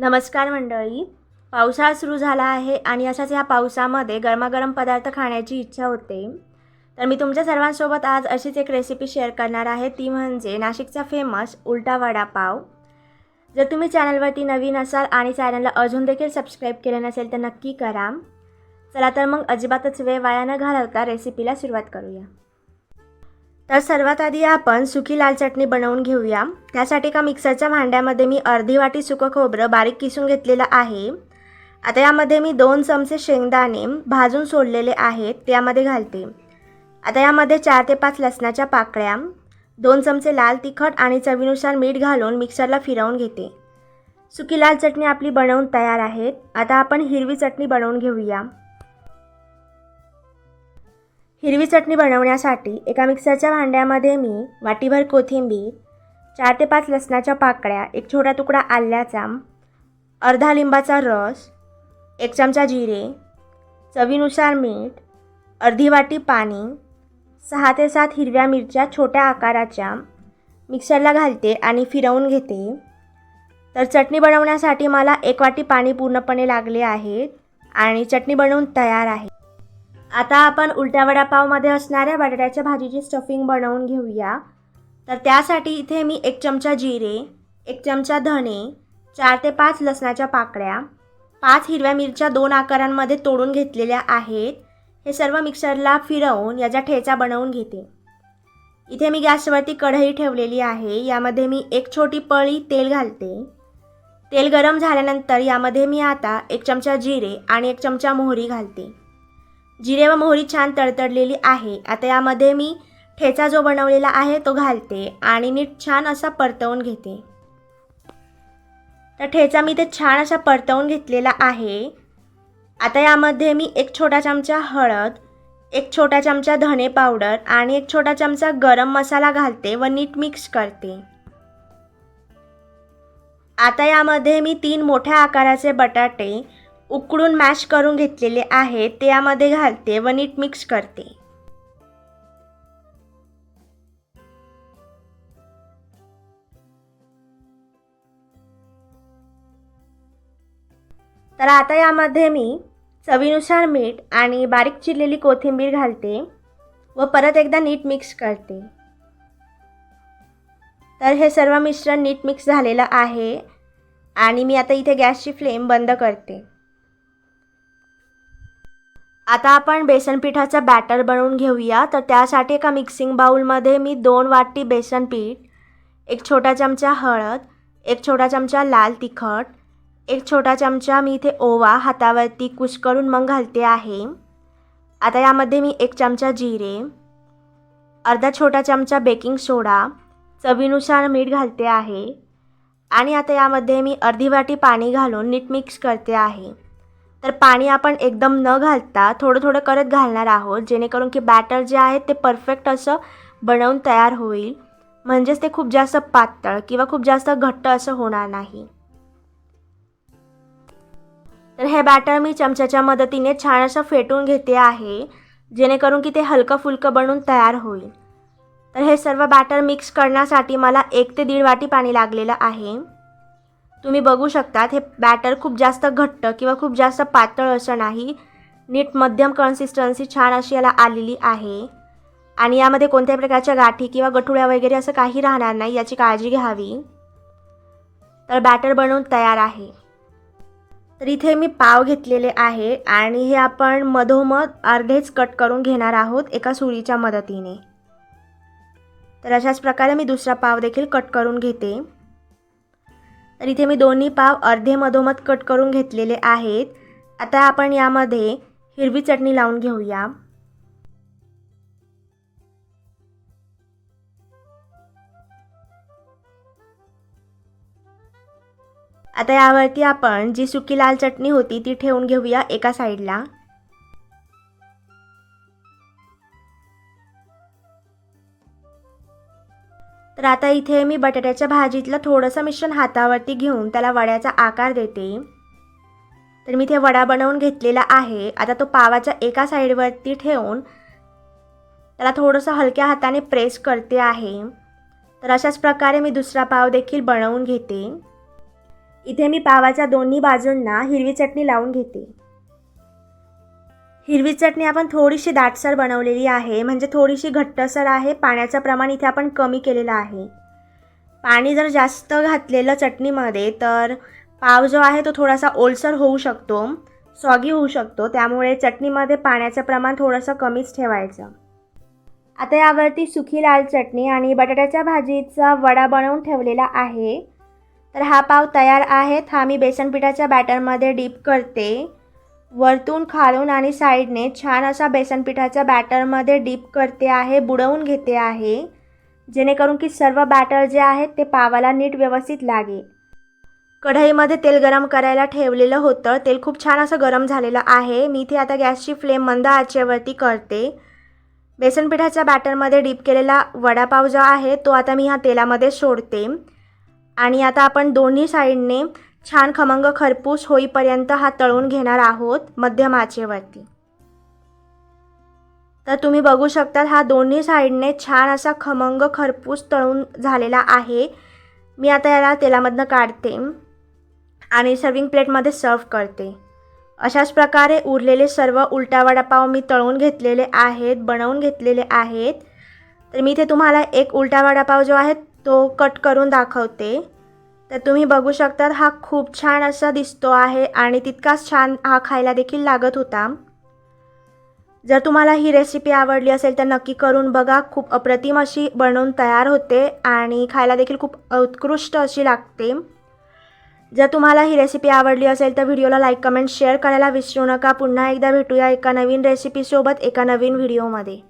नमस्कार मंडळी. पावसाळा सुरू झाला आहे आणि अशाच ह्या पावसामध्ये गरमागरम पदार्थ खाण्याची इच्छा होते. तर मी तुमच्या सर्वांसोबत आज अशीच एक रेसिपी शेअर करणार आहे. ती म्हणजे नाशिकचा फेमस उलटा वडापाव. जर तुम्ही चॅनलवरती नवीन असाल आणि चॅनलला अजून देखील सबस्क्राईब केलं नसेल तर नक्की करा. चला तर मग अजिबातच वेळ वाया न घालवता रेसिपीला सुरुवात करूया. तर सर्वात आधी आपण सुकी लाल चटणी बनवून घेऊया. त्यासाठी का मिक्सरच्या भांड्यामध्ये मी अर्धी वाटी सुकं खोबरं बारीक किसून घेतलेलं आहे. आता यामध्ये मी दोन चमचे शेंगदाणे भाजून सोडलेले आहेत त्यामध्ये घालते. आता यामध्ये चार ते पाच लसणाच्या पाकळ्या दोन चमचे लाल तिखट आणि चवीनुसार मीठ घालून मिक्सरला फिरवून घेते. सुकी लाल चटणी आपली बनवून तयार आहेत. आता आपण हिरवी चटणी बनवून घेऊया. हिरवी चटणी बनवण्यासाठी एका मिक्सरच्या भांड्यामध्ये मी वाटीभर कोथिंबीर चार ते पाच लसणाच्या पाकळ्या एक छोटा तुकडा आल्याचा अर्धा लिंबाचा रस एक चमचा जिरे चवीनुसार मीठ अर्धी वाटी पाणी सहा ते सात हिरव्या मिरच्या छोट्या आकाराच्या मिक्सरला घालते आणि फिरवून घेते. तर चटणी बनवण्यासाठी मला एक वाटी पाणी पूर्णपणे लागले आहेत आणि चटणी बनवून तयार आहे. आता आपण उलट्या वडापावमध्ये असणाऱ्या बटाट्याच्या भाजीची स्टफिंग बनवून घेऊया. तर त्यासाठी इथे मी एक चमचा जिरे एक चमचा धणे चार ते पाच लसणाच्या पाकळ्या पाच हिरव्या मिरच्या दोन आकारांमध्ये तोडून घेतलेल्या आहेत. हे सर्व मिक्सरला फिरवून याचा ठेचा बनवून घेते. इथे मी गॅसवरती कढई ठेवलेली आहे. यामध्ये मी एक छोटी पळी तेल घालते. तेल गरम झाल्यानंतर यामध्ये मी आता एक चमचा जिरे आणि एक चमचा मोहरी घालते. जिरे व मोहरी छान तडतडलेली आहे. आता यामध्ये मी ठेचा जो बनवलेला आहे तो घालते आणि नीट छान असा परतवून घेते. तर ठेचा मी ते छान असा परतवून घेतलेला आहे. आता यामध्ये मी एक छोटा चमचा हळद एक छोटा चमचा धने पावडर आणि एक छोटा चमचा गरम मसाला घालते व नीट मिक्स करते. आता यामध्ये मी तीन मोठ्या आकाराचे बटाटे उकडून मॅश करून घेतलेले आहे ते यामध्ये घालते व नीट मिक्स करते. तर आता यामध्ये मी चवीनुसार मीठ आणि बारीक चिरलेली कोथिंबीर घालते व परत एकदा नीट मिक्स करते. तर हे सर्व मिश्रण नीट मिक्स झालेलं आहे आणि मी आता इथे गॅसची फ्लेम बंद करते. आता आपण बेसन पिठाचं बॅटर बनवून घेऊया. तर त्यासाठी एका मिक्सिंग बाऊलमध्ये मी दोन वाटी बेसन पीठ एक छोटा चमचा हळद एक छोटा चमचा लाल तिखट एक छोटा चमचा मी इथे ओवा हातावरती कुश करून मग घालते आहे. आता यामध्ये मी एक चमचा जिरे अर्धा छोटा चमचा बेकिंग सोडा चवीनुसार मीठ घालते आहे. आणि आता यामध्ये मी अर्धी वाटी पाणी घालून नीट मिक्स करते आहे. तर पाणी आपण एकदम न घालता थोडं थोडं करत घालणार आहोत जेणेकरून की बॅटर जे आहे ते परफेक्ट असं बनवून तयार होईल. म्हणजेच ते खूप जास्त पातळ किंवा खूप जास्त घट्ट असं होणार नाही. तर हे बॅटर मी चमच्याच्या मदतीने छान असं फेटून घेते आहे जेणेकरून की ते हलकं फुलकं बनून तयार होईल. तर हे सर्व बॅटर मिक्स करण्यासाठी मला एक ते दीड वाटी पाणी लागलेलं आहे. तुम्ही बघू शकतात हे बॅटर खूप जास्त घट्ट किंवा खूप जास्त पातळ असं नाही. नीट मध्यम कन्सिस्टन्सी छान अशी याला आलेली आहे. आणि यामध्ये कोणत्याही प्रकारच्या गाठी किंवा गठुळ्या वगैरे असं काही राहणार नाही याची काळजी घ्यावी. तर बॅटर बनवून तयार आहे. तर इथे मी पाव घेतलेले आहे आणि हे आपण मधोमध अर्धेच कट करून घेणार आहोत एका सुरीच्या मदतीने. तर अशाच प्रकारे मी दुसरा पाव देखील कट करून घेते. तर इथे मी दोन्ही पाव अर्धे मधोमध कट करून घेतलेले आहेत. आता आपण यामध्ये हिरवी चटणी लावून घेऊया. आता यावरती आपण जी सुकी लाल चटणी होती ती ठेवून घेऊया एका साईडला. तर आता इथे मी बटाट्याच्या भाजीतलं थोडंसं मिश्रण हातावरती घेऊन त्याला वड्याचा आकार देते. तर मी इथे वडा बनवून घेतलेला आहे. आता तो पावाच्या एका साईडवरती ठेवून त्याला थोडंसं हलक्या हाताने प्रेस करते आहे. तर अशाच प्रकारे मी दुसरा पाव देखील बनवून घेते. इथे मी पावाच्या दोन्ही बाजूंना हिरवी चटणी लावून घेते. हिरवी चटणी आपण थोडीशी दाटसर बनवलेली आहे म्हणजे थोडीशी घट्टसर आहे पाण्याचं प्रमाण इथे आपण कमी केलेलं आहे. पाणी जर जास्त घातलेलं चटणीमध्ये तर पाव जो आहे तो थोडासा ओलसर होऊ शकतो सॉगी होऊ शकतो त्यामुळे चटणीमध्ये पाण्याचं प्रमाण थोडंसं कमीच ठेवायचं. आता यावरती सुखी लाल चटणी आणि बटाट्याच्या भाजीचा वडा बनवून ठेवलेला आहे. तर हा पाव तयार आहे हा मी बेसन पिठाच्या बॅटरमध्ये डीप करते. वरतून खालून आणि साईडने छान असा बेसन पिठाच्या बॅटरमध्ये डीप करते आहे बुडवून घेते आहे जेणेकरून की सर्व बॅटर जे आहेत ते पावाला नीट व्यवस्थित लागेल कढईमध्ये तेल गरम करायला ठेवलेलं होतं. तेल खूप छान असं गरम झालेलं आहे. मी इथे आता गॅसची फ्लेम मंद आचेवरती करते. बेसन पिठाच्या बॅटरमध्ये डीप केलेला वडापाव जो आहे तो आता मी ह्या तेलामध्ये सोडते. आणि आता आपण दोन्ही साईडने छान खमंग खरपूस होईपर्यंत हा तळून घेणार आहोत मध्यम आचेवरती तर तुम्ही बघू शकता हा दोन्ही साईडने छान असा खमंग खरपूस तळून झालेला आहे. मी आता याला तेलामधनं काढते आणि सर्विंग प्लेटमध्ये सर्व करते. अशाच प्रकारे उरलेले सर्व उलटा वडापाव मी तळून घेतलेले आहेत बनवून घेतलेले आहेत. तर मी इथे तुम्हाला एक उलटा वडापाव जो आहे तो कट करून दाखवते. तर तुम्ही बघू शकतात हा खूप छान असा दिसतो आहे आणि तितकाच छान हा खायला देखील लागत होता. जर तुम्हाला ही रेसिपी आवडली असेल तर नक्की करून बघा. खूप अप्रतिम अशी बनवून तयार होते आणि खायला देखील खूप उत्कृष्ट अशी लागते. जर तुम्हाला ही रेसिपी आवडली असेल तर व्हिडिओला लाईक कमेंट शेअर करायला विसरू नका. पुन्हा एकदा भेटूया एका नवीन रेसिपीसोबत एका नवीन व्हिडिओमध्ये